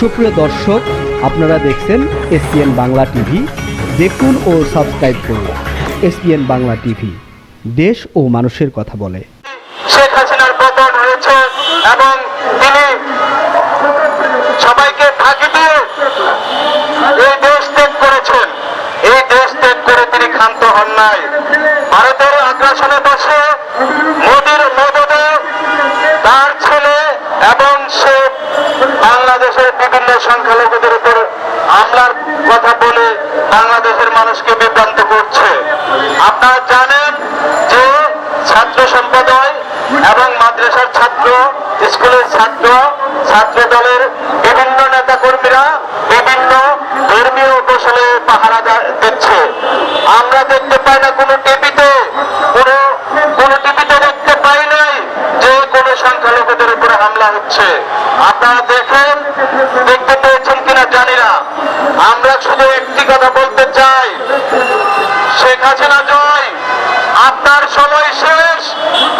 সুপ্রিয় দর্শক, আপনারা দেখছেন এসপিএন বাংলা টিভি। দেখুন ও সাবস্ক্রাইব করুন এসপিএন বাংলা টিভি। দেশ ও মানুষের কথা বলে। শেখ হাসিনার পতন হয়েছে এবং তিনি সবাইকে ফাঁকি দিয়ে এই দেশ ত্যাগ করেছেন এই দেশ ত্যাগ করে তিনি ক্ষান্ত হন নাই ভারতের আগ্রাসনে বসে মোদীর মদদে তার ছেলে এবং সে বাংলাদেশের বিভিন্ন সংখ্যালঘুদের উপর হামলার কথা বলে বাংলাদেশের মানুষকে বিভ্রান্ত করছে। আপনারা জানেন যে ছাত্র সম্প্রদায় এবং মাদ্রাসার ছাত্র, স্কুলের ছাত্র ছাত্র দলের বিভিন্ন নেতা কর্মীরা বিভিন্ন ধর্মীয় কৌশলে পাহারা দিচ্ছে। আমরা দেখতে পাই না কোনো কোনো টিভিতে দেখতে পাই নাই যে কোনো সংখ্যালঘুদের উপরে হামলা হচ্ছে আপনারা দেখেন দেখতে পেয়েছেন কিনা জানি না আমরা শুধু একটি কথা বলতে চাই শেখ হাসিনা জয় আপনার সময় শেষ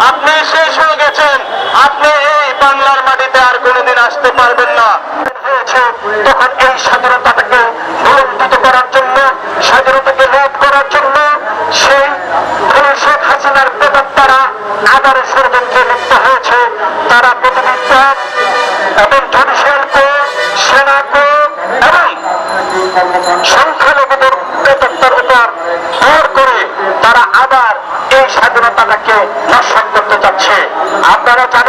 আপনি শেষ হয়ে গেছেন আপনি এই বাংলার মাটিতে আর কোনোদিন আসতে পারবেন না। হয়েছে, তখন এই স্বাধীনতাটাকে ভুলন্ডিত করার জন্য, স্বাধীনতাকে লোপ করার জন্য সেই শেখ হাসিনার প্রেতাত্মারা আবারও ষড়যন্ত্রে লিপ্ত হয়েছে। তারা এবং জুডিশিয়াল সেনা এবং সংখ্যালঘুদের উপর করে তারা আবার এই স্বাধীনতাটাকে নস্বাত করতে চাচ্ছে। আপনারা জানেন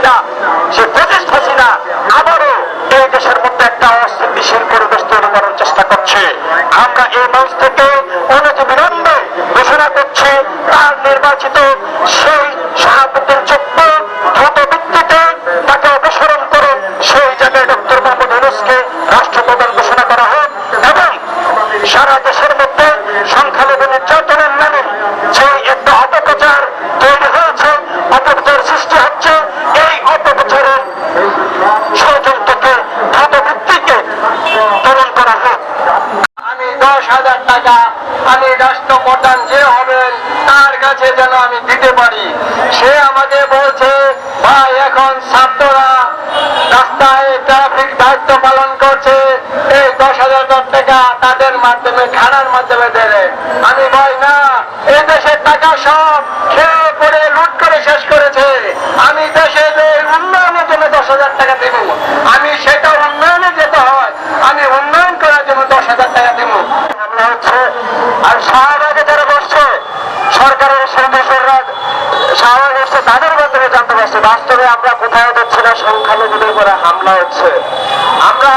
হাসিনা, সে হাসিনা, আবারও এই দেশের মধ্যে একটা পরিবেশ তৈরি করার চেষ্টা করছে। আমরা এই মঞ্চ থেকে বিলম্বে ঘোষণা করছি, তার নির্বাচিত সেই সভাপতির দ্রুত ভিত্তিতে তাকে অপসারণ করে সেই জায়গায় ডক্টর মোহাম্মদ ইউনুসকে রাষ্ট্রপ্রধান ঘোষণা করা হোক এবং সারা দেশের মধ্যে সংখ্যালঘু নির্যাতনের নামে যে একটা অপপ্রচার তৈরি হয়েছে, অপপ্রচার সৃষ্টি হচ্ছে এই অপপ্রচারের ষড়যন্ত্রকে দ্রুত ভিত্তিকে তরণ করা হোক আমি দশ হাজার টাকা আমি রাষ্ট্রপ্রধান যে হবেন তার কাছে যেন আমি দিতে পারি। সে আমাকে বলছে, ভাই, এখন ছাত্ররা রাস্তায় ট্রাফিক দায়িত্ব পালন করছে। এই দশ হাজার টাকা তাদের মাধ্যমে, খানার মাধ্যমে দেবে আমি ভাই না এই দেশের টাকা সব খেয়ে পরে লুট করে শেষ করেছে। আমি দেশের উন্নয়নের জন্য দশ হাজার টাকা দেব আমি সেটা উন্নয়নে যেতে হয় আমি উন্নয়ন করার জন্য দশ হাজার টাকা দেব হামলা হচ্ছে আর শাহবাগে যারা বসছে সরকারের সদস্যরা শাহবাগ এসছে তাদের মাধ্যমে জানতে পারছে, বাস্তবে আমরা কোথাও যাচ্ছি না সংখ্যালঘুদের উপরে হামলা হচ্ছে। আমরা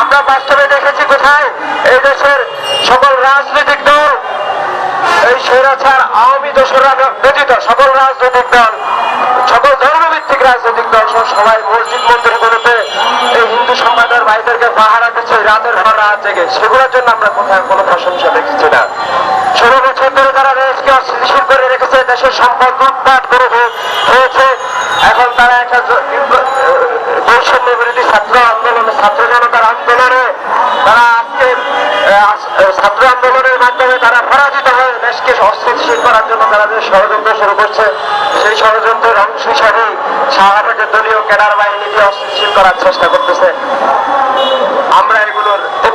আমরা বাস্তবে দেখেছি কোথায়? এই দেশের সকল রাজনৈতিক দল, এই স্বৈরাচার আওয়ামী দোসররা ব্যতীত সকল রাজনৈতিক দল, সকল ধর্মভিত্তিক রাজনৈতিক দল সবাই মসজিদ মন্দিরগুলোতে এই হিন্দু দিচ্ছে রাতের পর রাত জেগে, সেগুলোর জন্য আমরা কোথাও কোনো প্রশংসা দেখছি না। ষোলো বছর ধরে তারা দেশকে অস্থিতিশীল করে রেখেছে, দেশের সম্পদ লুটপাট করে হয়েছে। এখন তারা একটা বৈষম্য বিরোধী ছাত্র আন্দোলনে, ছাত্র জনতার আন্দোলনে, তারা আজকে ছাত্র আন্দোলনের মাধ্যমে তারা পরাজিত হয়ে দেশকে অস্থিতিশীল করার জন্য তারা যে ষড়যন্ত্র শুরু করছে, সেই ষড়যন্ত্রের অংশ হিসাবে শাহবাগের দলীয় ক্যাডার বাহিনী দিয়ে অস্থিতিশীল করার চেষ্টা করতেছে।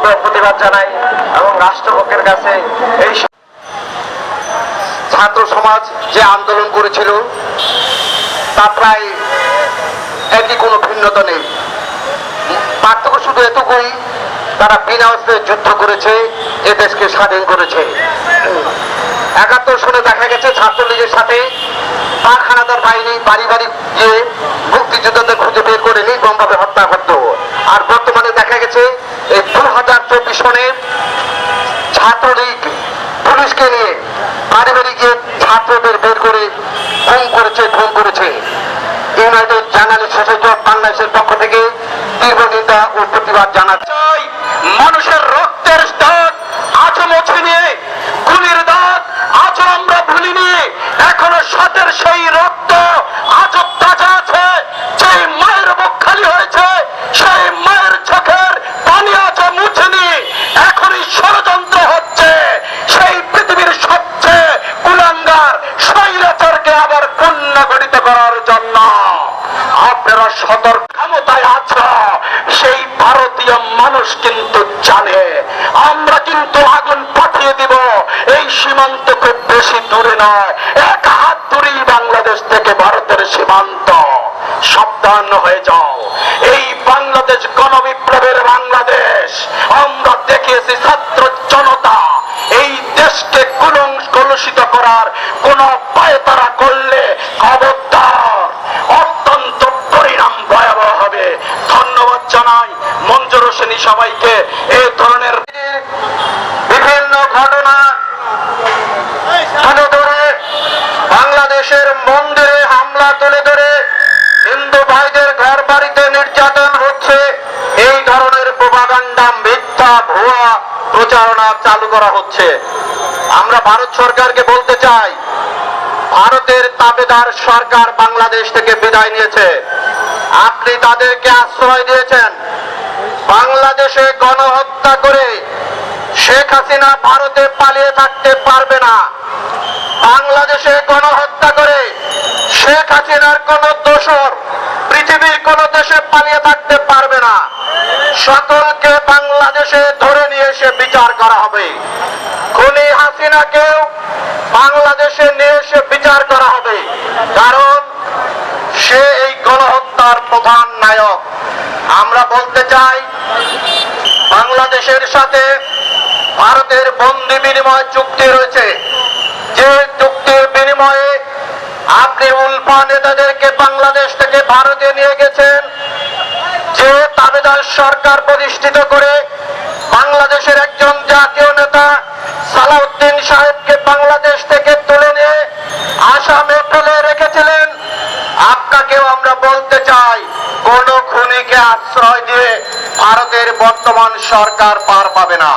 তীব্র প্রতিবাদ জানাই এবং রাষ্ট্রপক্ষের কাছে এই ছাত্র সমাজ যে আন্দোলন করেছিল, তা প্রায় একই কোনো ভিন্নতা নেই। পার্থক্য শুধু এতটুকুই তারা বিনা অস্ত্রে যুদ্ধ করেছে, এ দেশকে স্বাধীন করেছে। একাত্তর সনে দেখা গেছে ছাত্রলীগের সাথে পাক হানাদার বাহিনী বাড়ি বাড়ি গিয়ে মুক্তিযোদ্ধাদের খুঁজে বের করে নির্মমভাবে হত্যা করত আর বর্তমানে দেখা গেছে এই দু হাজার চব্বিশ সনের ছাত্রলীগ পুলিশকে নিয়ে বাড়ি বাড়ি গিয়ে ছাত্রদের বের করে খুন সোসাইটি অফ বাংলাদেশের পক্ষ থেকে তীব্র নিন্দা ও প্রতিবাদ জানাচ্ছি। মানুষের রক্তের দাগ আজও মোছেনি খুনির দাগ আজও আমরা ভুলিনি এখনও সাথের সেই রক্ত আজও তাজা আছে সেই মায়ের বুক খালি হয়েছে সেই মায়ের চোখের পানি আজও মুছেনি এখনই ষড়যন্ত্র হচ্ছে সেই পৃথিবীর সবচেয়ে কুলাঙ্গার স্বৈরাচারকে আবার পুনর্গঠিত করার জন্য আপনারা সতর্ক ক্ষমতায় আছ। সেই ভারতীয় মানুষ কিন্তু জানে। আমরা কিন্তু আগুন পাঠিয়ে দিব। এই সীমান্ত খুব বেশি দূরে নয়। এক হাত দূরেই বাংলাদেশ থেকে সবাইকে এই ধরনের বিভিন্ন ঘটনা তুলে ধরে বাংলাদেশের মন্দিরে হামলা তুলে ধরে হিন্দু ভাইদের ঘর বাড়িতে নির্যাতন হচ্ছে। এই ধরনের মিথ্যা, ভুয়া প্রচারণা চালু করা হচ্ছে। আমরা ভারত সরকারকে বলতে চাই, ভারতের তাবেদার সরকার বাংলাদেশ থেকে বিদায় নিয়েছে। আপনি তাদেরকে আশ্রয় দিয়েছেন। বাংলাদেশে গণহত্যা করে শেখ হাসিনা ভারতে পালিয়ে থাকতে পারবে না। বাংলাদেশে গণহত্যা করে শেখ হাসিনার কোন দোষর পৃথিবীর কোন দেশে পালিয়ে থাকতে পারবে না। সকলকে বাংলাদেশে ধরে নিয়ে এসে বিচার করা হবে। খুনি হাসিনাকেও বাংলাদেশে নিয়ে এসে বিচার করা হবে কারণ সে এই গণহত্যার প্রধান নায়ক। আমরা বলতে চাই, বাংলাদেশের সাথে ভারতের বন্দি বিনিময় চুক্তি রয়েছে। যে চুক্তির বিনিময়ে আপনি উল্ফা নেতাদেরকে বাংলাদেশ থেকে ভারতে নিয়ে গেছেন, যে তাবেদার সরকার প্রতিষ্ঠিত করে বাংলাদেশের একজন জাতীয় নেতা সালাউদ্দিন সাহেবকে বাংলাদেশ থেকে তুলে নিয়ে আসামে ফেলে রেখেছিলেন আপনাকেও আমরা বলতে চাই কোন খুনিকে আশ্রয় দিয়ে ভারতের বর্তমান সরকার পার পাবে না।